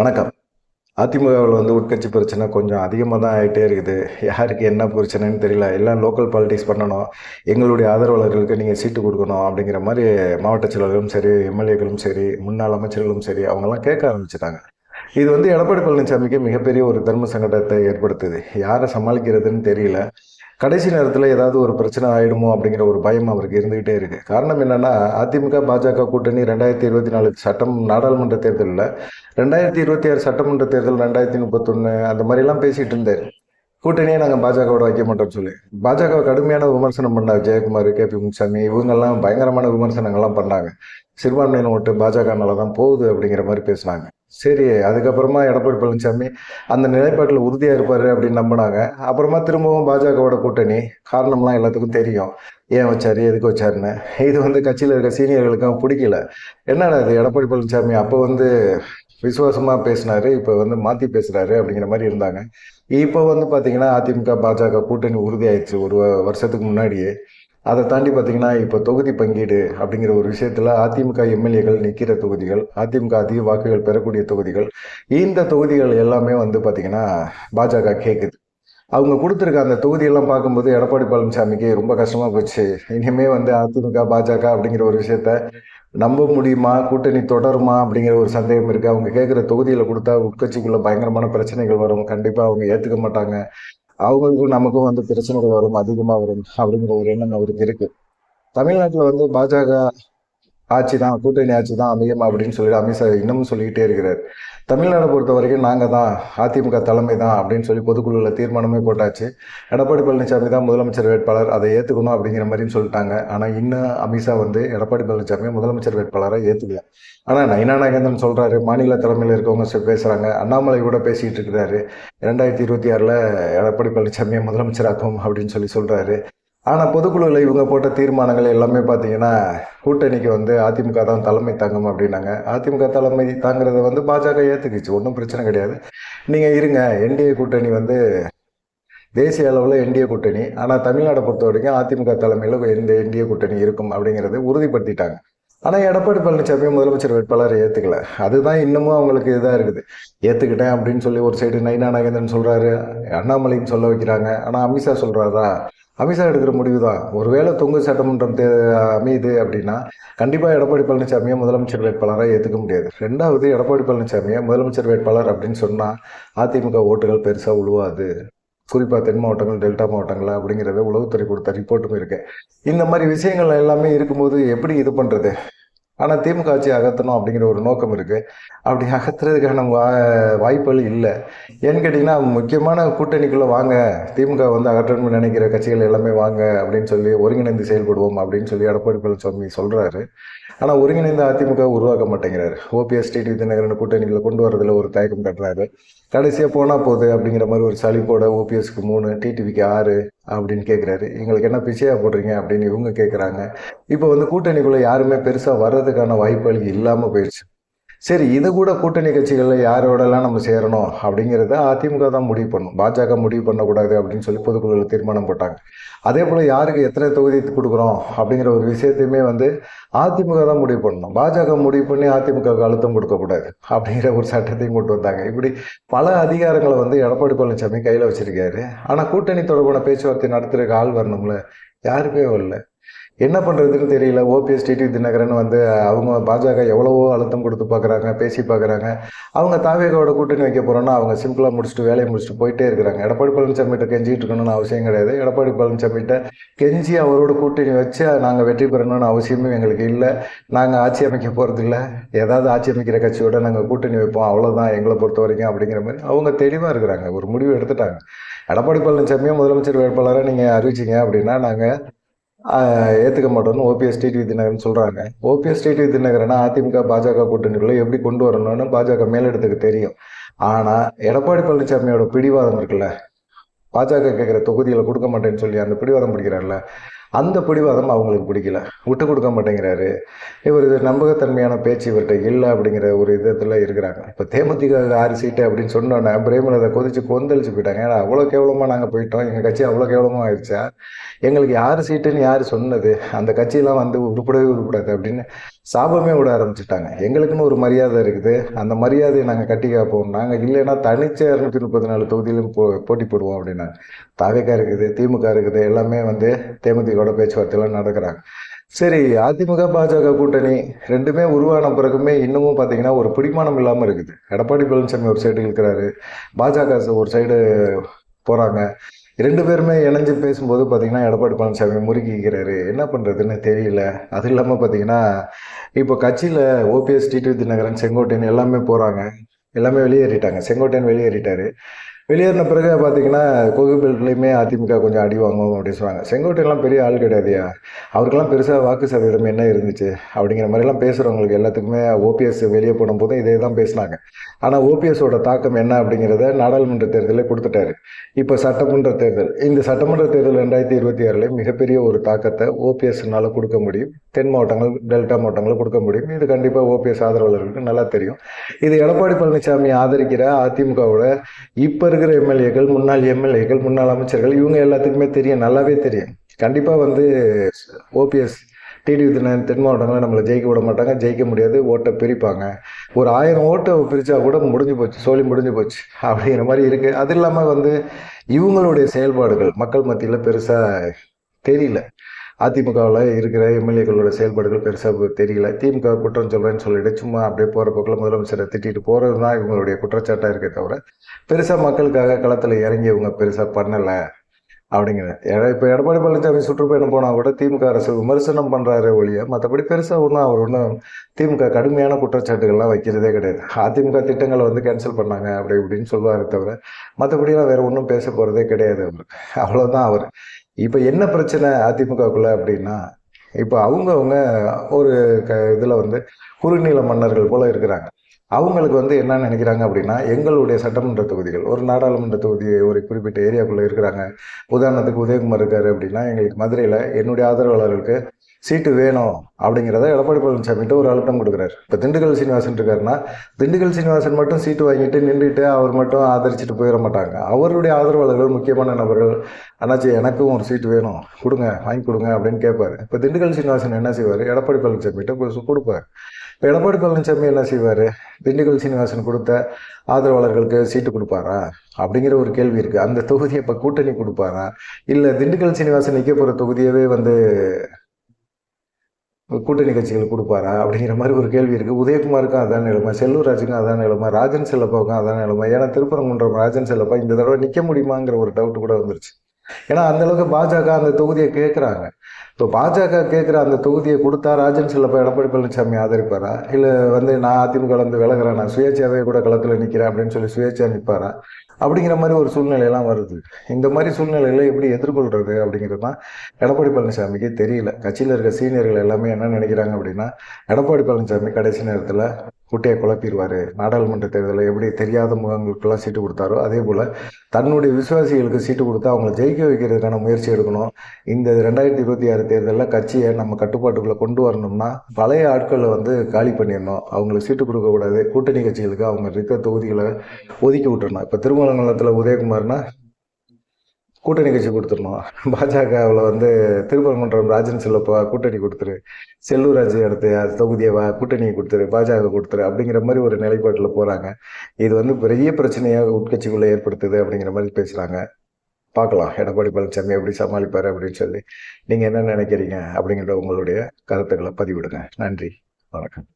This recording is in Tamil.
வணக்கம். அதிமுகவில் வந்து உட்கட்சி பிரச்சனை கொஞ்சம் அதிகமாக தான் ஆகிட்டே இருக்குது. யாருக்கு என்ன பிரச்சனைன்னு தெரியல. எல்லாம் லோக்கல் பாலிடிக்ஸ் பண்ணணும். எங்களுடைய ஆதரவாளர்களுக்கு நீங்கள் சீட்டு கொடுக்கணும் அப்படிங்கிற மாதிரி மாவட்ட செயலர்களும் சரி எம்எல்ஏக்களும் சரி முன்னாள் அமைச்சர்களும் சரி அவங்கெல்லாம் கேட்க ஆரம்பிச்சிட்டாங்க. இது வந்து எடப்பாடி பழனிசாமிக்கு மிகப்பெரிய ஒரு தர்ம சங்கடத்தை ஏற்படுத்துது. யாரை சமாளிக்கிறதுன்னு தெரியல. கடைசி நேரத்தில் ஏதாவது ஒரு பிரச்சனை ஆகிடுமோ அப்படிங்கிற ஒரு பயம் அவருக்கு இருந்துகிட்டே இருக்கு. காரணம் என்னன்னா அதிமுக பாஜக கூட்டணி ரெண்டாயிரத்தி இருபத்தி நாலு சட்டம் நாடாளுமன்ற தேர்தலில் ரெண்டாயிரத்தி இருபத்தி ஆறு சட்டமன்ற தேர்தல் ரெண்டாயிரத்தி முப்பத்தொன்று அந்த மாதிரிலாம் பேசிட்டு இருந்தார். கூட்டணியே நாங்கள் பாஜகவோட வைக்க மாட்டோம்னு சொல்லி. பாஜகவை கடுமையான விமர்சனம் பண்ணார் ஜெயக்குமார் கே பி முனுசாமி இவங்கெல்லாம் பயங்கரமான விமர்சனங்கள்லாம் பண்ணாங்க. சிறுபான்மையின ஓட்டு பாஜகனால தான் போகுது அப்படிங்கிற மாதிரி பேசினாங்க. சரி அதுக்கப்புறமா எடப்பாடி பழனிசாமி அந்த நிலைப்பாட்டில் உறுதியாக இருப்பார் அப்படின்னு நம்பினாங்க. அப்புறமா திரும்பவும் பாஜகவோட கூட்டணி காரணம்லாம் எல்லாத்துக்கும் தெரியும். ஏன் வச்சாரு எதுக்கு வச்சாருன்னு. இது வந்து கட்சியில் இருக்க சீனியர்களுக்கும் பிடிக்கல. என்னடா இது எடப்பாடி பழனிசாமி அப்போ வந்து விசுவாசமாக பேசினாரு இப்போ வந்து மாற்றி பேசுகிறாரு அப்படிங்கிற மாதிரி இருந்தாங்க. இப்போ வந்து பார்த்தீங்கன்னா அதிமுக பாஜக கூட்டணி உறுதியாயிடுச்சு ஒரு வருஷத்துக்கு முன்னாடியே. அதை தாண்டி பார்த்தீங்கன்னா இப்போ தொகுதி பங்கீடு அப்படிங்கிற ஒரு விஷயத்தில் அதிமுக எம்எல்ஏகள் நிற்கிற தொகுதிகள் அதிமுக அதிக வாக்குகள் பெறக்கூடிய தொகுதிகள் இந்த தொகுதிகள் எல்லாமே வந்து பார்த்திங்கன்னா பாஜக கேட்குது அவங்க கொடுத்துருக்க அந்த தொகுதியெல்லாம் பார்க்கும்போது எடப்பாடி பழனிசாமிக்கு ரொம்ப கஷ்டமாக போச்சு. இனிமே வந்து அதிமுக பாஜக அப்படிங்கிற ஒரு விஷயத்த நம்ப முடியுமா? கூட்டணி தொடருமா? அப்படிங்கிற ஒரு சந்தேகம் இருக்குது அவங்க கேட்குற தொகுதியில் கொடுத்தா உட்கட்சிக்குள்ளே பயங்கரமான பிரச்சனைகள் வரும். கண்டிப்பாக அவங்க ஏற்றுக்க மாட்டாங்க. அவங்களுக்கும் நமக்கும் வந்து பிரச்சனைகள் வரும் அதிகமாக வரும். அப்படிங்கிற ஒரு எண்ணம் அவருக்கு இருக்கு. தமிழ்நாட்டில் வந்து பாஜக ஆட்சி தான் கூட்டணி ஆட்சி தான் அமையும் அப்படின்னு சொல்லிட்டு அமித்ஷா இன்னமும் சொல்லிக்கிட்டே இருக்கிறார். தமிழ்நாடை பொறுத்த வரைக்கும் நாங்கள் தான் அதிமுக தலைமை தான் அப்படின்னு சொல்லி பொதுக்குழுவில் தீர்மானமே போட்டாச்சு. எடப்பாடி பழனிசாமி தான் முதலமைச்சர் வேட்பாளர் அதை ஏற்றுக்கணும் அப்படிங்கிற மாதிரியும் சொல்லிட்டாங்க. ஆனால் இன்னும் அமித்ஷா வந்து எடப்பாடி பழனிசாமி முதலமைச்சர் வேட்பாளரை ஏற்றுக்கல ஆனால் நயனா நாகேந்திரன் சொல்கிறாரு மாநில தலைமையில் இருக்கவங்க பேசுகிறாங்க அண்ணாமலை கூட பேசிக்கிட்டு இருக்கிறாரு. ரெண்டாயிரத்தி இருபத்தி ஆறில் எடப்பாடி பழனிசாமியை முதலமைச்சராக்கும் அப்படின்னு சொல்லி சொல்கிறாரு ஆனால் பொதுக்குழுவில் இவங்க போட்ட தீர்மானங்கள் எல்லாமே பார்த்தீங்கன்னா கூட்டணிக்கு வந்து அதிமுக தான் தலைமை தாங்கும் அப்படின்னாங்க. அதிமுக தலைமை தாங்கிறத வந்து பாஜக ஏற்றுக்குச்சு ஒன்றும் பிரச்சனை கிடையாது. நீங்கள் இருங்க. என்டிஏ கூட்டணி வந்து தேசிய அளவில் என்டிஏ கூட்டணி. ஆனால் தமிழ்நாடை பொறுத்த வரைக்கும் அதிமுக தலைமையில் இந்த என்டிஏ கூட்டணி இருக்கும் அப்படிங்கிறத உறுதிப்படுத்திட்டாங்க. ஆனால் எடப்பாடி பழனிசாமி முதலமைச்சர் வேட்பாளர் ஏற்றுக்கல அதுதான் இன்னமும் அவங்களுக்கு இதாக இருக்குது. ஏற்றுக்கிட்டேன் அப்படின்னு சொல்லி ஒரு சைடு நைனா நாகேந்திரன் சொல்கிறாரு அண்ணாமலைன்னு சொல்ல வைக்கிறாங்க. ஆனால் அமித்ஷா சொல்கிறாரா அமித்ஷா எடுக்கிற முடிவு தான் ஒருவேளை தொங்கு சட்டமன்றம் தே அமையுது அப்படின்னா கண்டிப்பாக எடப்பாடி பழனிசாமியை முதலமைச்சர் வேட்பாளராக ஏற்றுக்க முடியாது. ரெண்டாவது எடப்பாடி பழனிசாமியை முதலமைச்சர் வேட்பாளர் அப்படின்னு சொன்னால் அதிமுக ஓட்டுகள் பெருசாக உழுவாது. குறிப்பாக தென் மாவட்டங்கள் டெல்டா மாவட்டங்கள் அப்படிங்கிறத உளவுத்துறை கொடுத்த ரிப்போர்ட்டும் இருக்கு. இந்த மாதிரி விஷயங்கள் எல்லாமே இருக்கும்போது எப்படி இது பண்ணுறது ஆனால் திமுக ஆட்சி அகற்றணும் அப்படிங்கிற ஒரு நோக்கம் இருக்கு. அப்படி அகற்றுறதுக்கான வா வாய்ப்புகள் இல்லை. ஏன்னு கேட்டிங்கன்னா முக்கியமான கூட்டணிக்குள்ளே வாங்க திமுக வந்து அகற்றணும்னு நினைக்கிற கட்சிகள் எல்லாமே வாங்க அப்படின்னு சொல்லி ஒருங்கிணைந்து செயல்படுவோம் அப்படின்னு சொல்லி எடப்பாடி பழனிசாமி சொல்கிறாரு ஆனால் ஒருங்கிணைந்த அதிமுக உருவாக்க மாட்டேங்கிறாரு. ஓபிஎஸ் டிடி தினகரன் கூட்டணிகளை கொண்டு வரதில் ஒரு தயக்கம் கட்டுறாரு. கடைசியாக போனால் போகுது அப்படிங்கிற மாதிரி ஒரு சளிப்போட ஓபிஎஸ்க்கு மூணு டிடிவிக்கு ஆறு அப்படின்னு கேட்குறாரு எங்களுக்கு என்ன பிச்சையாக போடுறீங்க அப்படின்னு இவங்க கேட்குறாங்க இப்போ வந்து கூட்டணிக்குள்ளே யாருமே பெருசாக வர்றதுக்கான வாய்ப்புகள் இல்லாமல் போயிடுச்சு சரி இது கூட கூட்டணி கட்சிகளில் யாரோடலாம் நம்ம சேரணும் அப்படிங்கிறத அதிமுக தான் முடிவு பண்ணும். பாஜக முடிவு பண்ணக்கூடாது அப்படின்னு சொல்லி பொதுக்குழுவில் தீர்மானம் போட்டாங்க. அதே போல் யாருக்கு எத்தனை தொகுதி கொடுக்குறோம் அப்படிங்கிற ஒரு விஷயத்தையுமே வந்து அதிமுக தான் முடிவு பண்ணணும். பாஜக முடிவு பண்ணி அதிமுகவுக்கு அழுத்தம் கொடுக்கக்கூடாது அப்படிங்கிற ஒரு சட்டத்தையும் கொண்டு வந்தாங்க. இப்படி பல அதிகாரங்களை வந்து எடப்பாடி பழனிசாமி கையில் வச்சிருக்காரு. ஆனால் கூட்டணி தொடர்பான பேச்சுவார்த்தை நடத்துறதுக்கு ஆள் வரணும்ல? யாருமே வரல. என்ன பண்ணுறதுன்னு தெரியல. ஓபிஎஸ் டிடி தினகரன் வந்து அவங்க பாஜக எவ்வளவோ அழுத்தம் கொடுத்து பார்க்குறாங்க பேசி பார்க்குறாங்க அவங்க தாவேகோட கூட்டணி வைக்க போகிறோன்னா அவங்க சிம்பிளாக முடிச்சுட்டு வேலையை முடிச்சுட்டு போயிட்டே இருக்கிறாங்க. எடப்பாடி பழனிசாமிகிட்ட கெஞ்சிட்டு இருக்கணும்னு அவசியம் கிடையாது. எடப்பாடி பழனிசாமிகிட்ட கெஞ்சி அவரோட கூட்டணி வச்சு நாங்கள் வெற்றி பெறணும்னு அவசியமும் எங்களுக்கு இல்லை. நாங்கள் ஆட்சி அமைக்க போகிறது இல்லை ஏதாவது ஆட்சி அமைக்கிற கட்சியோட நாங்கள் கூட்டணி வைப்போம். அவ்வளோதான் எங்களை பொறுத்த வரைக்கும் அப்படிங்கிற மாதிரி அவங்க தெளிவாக இருக்கிறாங்க. ஒரு முடிவு எடுத்துட்டாங்க. எடப்பாடி பழனிசாமியும் முதலமைச்சர் வேட்பாளராக நீங்கள் அறிவிச்சிங்க அப்படின்னா நாங்கள் ஏற்றுக்க மாட்டோம்னு ஓபிஎஸ் டிடிவி தினகரன் சொல்கிறாங்க ஓபிஎஸ் டிடிவி தினகரனை அதிமுக பாஜக கூட்டணிக்குள்ளே எப்படி கொண்டு வரணும்னு பாஜக மேலிடத்துக்கு தெரியும். ஆனால் எடப்பாடி பழனிசாமியோட பிடிவாதம் இருக்குல்ல? பாஜக கேட்குற தொகுதிகளை கொடுக்க மாட்டேன்னு சொல்லி அந்த பிடிவாதம் பிடிக்கிறார்ல. அந்த பிடிவாதம் அவங்களுக்கு பிடிக்கல. விட்டு கொடுக்க மாட்டேங்கிறாரு. இவர் இது நம்பகத்தன்மையான பேச்சு இவர்கிட்ட இல்லை அப்படிங்கிற ஒரு இதில் இருக்கிறாங்க. இப்போ தேமுதிக ஆறு சீட்டு அப்படின்னு சொன்னோன்னே பிரேமலதை கொதிச்சு கொந்தளிச்சு போயிட்டாங்க. ஏன்னா அவ்வளோ கேவலமாக நாங்கள் போயிட்டோம். எங்கள் கட்சி அவ்வளோ கேவலமாக ஆயிடுச்சா எங்களுக்கு யார் சீட்டுன்னு யார் சொன்னது? அந்த கட்சியெல்லாம் வந்து உருப்படவே உருப்படாது அப்படின்னு சாபமே விட ஆரம்பிச்சிட்டாங்க. எங்களுக்குன்னு ஒரு மரியாதை இருக்குது. அந்த மரியாதையை நாங்கள் கட்டி காப்போம். நாங்கள் இல்லைன்னா தனிச்சே இரநூத்தி முப்பத்தி நாலு தொகுதியிலும் போ போட்டி போடுவோம் அப்படின்னா தாவேக்கா இருக்குது திமுக இருக்குது எல்லாமே வந்து தேமுதிகோட பேச்சுவார்த்தைலாம் நடக்கிறாங்க. சரி அதிமுக பாஜக கூட்டணி ரெண்டுமே உருவான பிறகுமே இன்னமும் பார்த்தீங்கன்னா ஒரு பிடிமானம் இல்லாமல் இருக்குது. எடப்பாடி பழனிசாமி ஒரு சைடு இருக்கிறாரு. பாஜக ஒரு சைடு போகிறாங்க ரெண்டு பேருமே இணைஞ்சு பேசும்போது பார்த்தீங்கன்னா எடப்பாடி பழனிசாமி முறுக்கிக்கிறாரு என்ன பண்ணுறதுன்னு தெரியல. அது இல்லாமல் பார்த்தீங்கன்னா இப்போ கட்சியில் ஓபிஎஸ் டிடி தினகரன் செங்கோட்டையன் எல்லாமே போகிறாங்க எல்லாமே வெளியேறிட்டாங்க. செங்கோட்டையன் வெளியேறிட்டாரு. வெளியேறின பிறகு பார்த்தீங்கன்னா கோகுபேட்லேயுமே அதிமுக கொஞ்சம் அடி வாங்கும் அப்படின்னு சொல்கிறாங்க செங்கோட்டையெல்லாம் பெரிய ஆள் கிடையாதுயா? அவருக்கெல்லாம் பெருசாக வாக்கு சதவீதம் என்ன இருந்துச்சு? அப்படிங்கிற மாதிரிலாம் பேசுகிறவங்களுக்கு எல்லாத்துக்குமே ஓபிஎஸ் வெளியே போடும்போது இதே தான் பேசினாங்க. ஆனால் ஓபிஎஸோட தாக்கம் என்ன அப்படிங்கிறத நாடாளுமன்ற தேர்தலே கொடுத்துட்டாரு. இப்போ சட்டமன்ற தேர்தல் இந்த சட்டமன்ற தேர்தல் ரெண்டாயிரத்தி இருபத்தி ஆறில் மிகப்பெரிய ஒரு தாக்கத்தை ஓபிஎஸ்னால கொடுக்க முடியும். தென் மாவட்டங்கள் டெல்டா மாவட்டங்கள் கொடுக்க முடியும். இது கண்டிப்பாக ஓபிஎஸ் ஆதரவாளர்களுக்கு நல்லா தெரியும். இது எடப்பாடி பழனிசாமி ஆதரிக்கிற அதிமுகவோட இப்போ இருக்கிற எம்எல்ஏக்கள் முன்னாள் எம்எல்ஏக்கள் முன்னாள் அமைச்சர்கள் இவங்க எல்லாத்துக்குமே தெரியும் நல்லாவே தெரியும். கண்டிப்பாக வந்து ஓபிஎஸ் டிடி தினம் தென் மாவட்டங்களில் நம்மளை ஜெயிக்க விட மாட்டாங்க ஜெயிக்க முடியாது ஓட்டை பிரிப்பாங்க. ஒரு ஆயிரம் ஓட்டை பிரித்தா கூட முடிஞ்சு போச்சு சோழி முடிஞ்சு போச்சு அப்படிங்கிற மாதிரி இருக்குது அது இல்லாமல் வந்து இவங்களுடைய செயல்பாடுகள் மக்கள் மத்தியில் பெருசாக தெரியல. அதிமுகவில் இருக்கிற எம்எல்ஏக்களோட செயல்பாடுகள் பெருசாக தெரியல. திமுக குற்றம் சொல்கிறேன்னு சொல்லிட்டு சும்மா அப்படியே போகிற போக்கில் முதலமைச்சரை திட்டிட்டு போகிறது தான் இவங்களுடைய குற்றச்சாட்டாக இருக்கே தவிர பெருசாக மக்களுக்காக களத்தில் இறங்கி இவங்க பெருசாக பண்ணலை அப்படிங்கிறேன் இப்போ எடப்பாடி பழனிசாமி சுற்றுப்பயணம் போனால் கூட திமுக அரசு விமர்சனம் பண்ணுறாரு ஒழிய மற்றபடி பெருசாக ஒன்றும் அவர் ஒன்றும் திமுக கடுமையான குற்றச்சாட்டுகள்லாம் வைக்கிறதே கிடையாது. அதிமுக திட்டங்களை வந்து கேன்சல் பண்ணாங்க அப்படி இப்படின்னு சொல்லுவார் தவிர மற்றபடிலாம் வேறு ஒன்றும் பேச போகிறதே கிடையாது அவர். அவ்வளோதான் அவர். இப்போ என்ன பிரச்சனை அதிமுகக்குள்ள அப்படின்னா இப்போ அவங்கவுங்க ஒரு க இதில் வந்து குறுநில மன்னர்கள் போல இருக்கிறாங்க. அவங்களுக்கு வந்து என்ன நினைக்கிறாங்க அப்படின்னா எங்களுடைய சட்டமன்ற தொகுதிகள் ஒரு நாடாளுமன்ற தொகுதி ஒரு குறிப்பிட்ட ஏரியாக்குள்ளே இருக்கிறாங்க. உதாரணத்துக்கு உதயகுமார் இருக்காரு அப்படின்னா எங்களுக்கு மதுரையில் என்னுடைய ஆதரவாளர்களுக்கு சீட்டு வேணும் அப்படிங்கிறத எடப்பாடி பழனிசாமிகிட்ட ஒரு அழுத்தம் கொடுக்குறாரு. இப்போ திண்டுக்கல் சீனிவாசன் இருக்காருன்னா திண்டுக்கல் சீனிவாசன் மட்டும் சீட்டு வாங்கிட்டு நின்றுட்டு அவர் மட்டும் ஆதரிச்சுட்டு போயிட மாட்டாங்க. அவருடைய ஆதரவாளர்கள் முக்கியமான நபர்கள் அண்ணாச்சி எனக்கும் ஒரு சீட்டு வேணும். கொடுங்க வாங்கி கொடுங்க அப்படின்னு கேட்பாரு. இப்போ திண்டுக்கல் சீனிவாசன் என்ன செய்வார்? எடப்பாடி பழனிசாமிகிட்ட கொடுப்பார். இப்போ எடப்பாடி பழனிசாமி என்ன செய்வார்? திண்டுக்கல் சீனிவாசன் கொடுத்த ஆதரவாளர்களுக்கு சீட்டு கொடுப்பாரா? அப்படிங்கிற ஒரு கேள்வி இருக்குது அந்த தொகுதியை இப்போ கூட்டணி கொடுப்பாரா? இல்லை திண்டுக்கல் சீனிவாசன் நிற்க போகிற தொகுதியவே வந்து கூட்டணி கட்சிகள் கொடுப்பாரா அப்படிங்கிற மாதிரி ஒரு கேள்வி இருக்குது உதயகுமாருக்கும் அதான் நிலைமை செல்லூராஜுக்கும் அதான் நிலைமை ராஜன் செல்லப்பாவுக்கும் அதான் நிலைமை. ஏன்னா திருப்பரங்குன்றம் ராஜன் செல்லப்பா இந்த தடவை நிற்க முடியுமாங்கிற ஒரு டவுட் கூட வந்துருச்சு. ஏன்னா அந்தளவுக்கு பாஜக அந்த தொகுதியை கேட்குறாங்க இப்போ பாஜக கேட்குற அந்த தொகுதியை கொடுத்தா ராஜன் செல்லப்பா எடப்பாடி பழனிசாமி ஆதரிப்பாரா? இல்லை வந்து நான் அதிமுக வந்து விலகிறேன் நான் சுயேட்சாவே கூட களத்தில் நிற்கிறேன் அப்படின்னு சொல்லி சுயேட்சா நிற்பாரா அப்படிங்கிற மாதிரி ஒரு சூழ்நிலையெல்லாம் வருது. இந்த மாதிரி சூழ்நிலைகளை எப்படி எதிர்கொள்கிறது அப்படிங்கிறது தான் எடப்பாடி பழனிசாமிக்கு தெரியல. கட்சியில் இருக்க சீனியர்கள் எல்லாமே என்ன நினைக்கிறாங்க அப்படின்னா எடப்பாடி பழனிசாமி கடைசி நேரத்தில் குட்டையை குழப்பிடுவார். நாடாளுமன்ற தேர்தலில் எப்படி தெரியாத முகங்களுக்கெல்லாம் சீட்டு கொடுத்தாரோ அதே போல் தன்னுடைய விசுவாசிகளுக்கு சீட்டு கொடுத்து அவங்கள ஜெயிக்க வைக்கிறதுக்கான முயற்சி எடுக்கணும். இந்த ரெண்டாயிரத்தி இருபத்தி ஆறு தேர்தலில் கட்சியை நம்ம கட்டுப்பாட்டுக்குள்ளே கொண்டு வரணும்னா பழைய ஆட்களை வந்து காலி பண்ணிடணும். அவங்களுக்கு சீட்டு கொடுக்கக்கூடாது கூட்டணி கட்சிகளுக்கு அவங்க இருக்கிற தொகுதிகளை ஒதுக்கி விட்டுறணும். இப்போ திருமணங்கலத்தில் உதயகுமார்னா கூட்டணி கட்சி கொடுத்துடணும். பாஜகவில் வந்து திருப்பரங்குன்றம் ராஜன் செல்லப்பா கூட்டணி கொடுத்துரு. செல்லூராஜ் அடுத்து அது தொகுதியை வா கூட்டணியை கொடுத்துரு பாஜக கொடுத்துரு அப்படிங்கிற மாதிரி ஒரு நிலைப்பாட்டில் போகிறாங்க இது வந்து பெரிய பிரச்சனையாக உட்கட்சிக்குள்ளே ஏற்படுத்துது அப்படிங்கிற மாதிரி பேசுகிறாங்க பார்க்கலாம். எடப்பாடி பழனிசாமி எப்படி சமாளிப்பார் அப்படின்னு சொல்லி நீங்கள் என்ன நினைக்கிறீங்க அப்படிங்கிற உங்களுடைய கருத்துக்களை பதிவிடுங்க. நன்றி. வணக்கம்.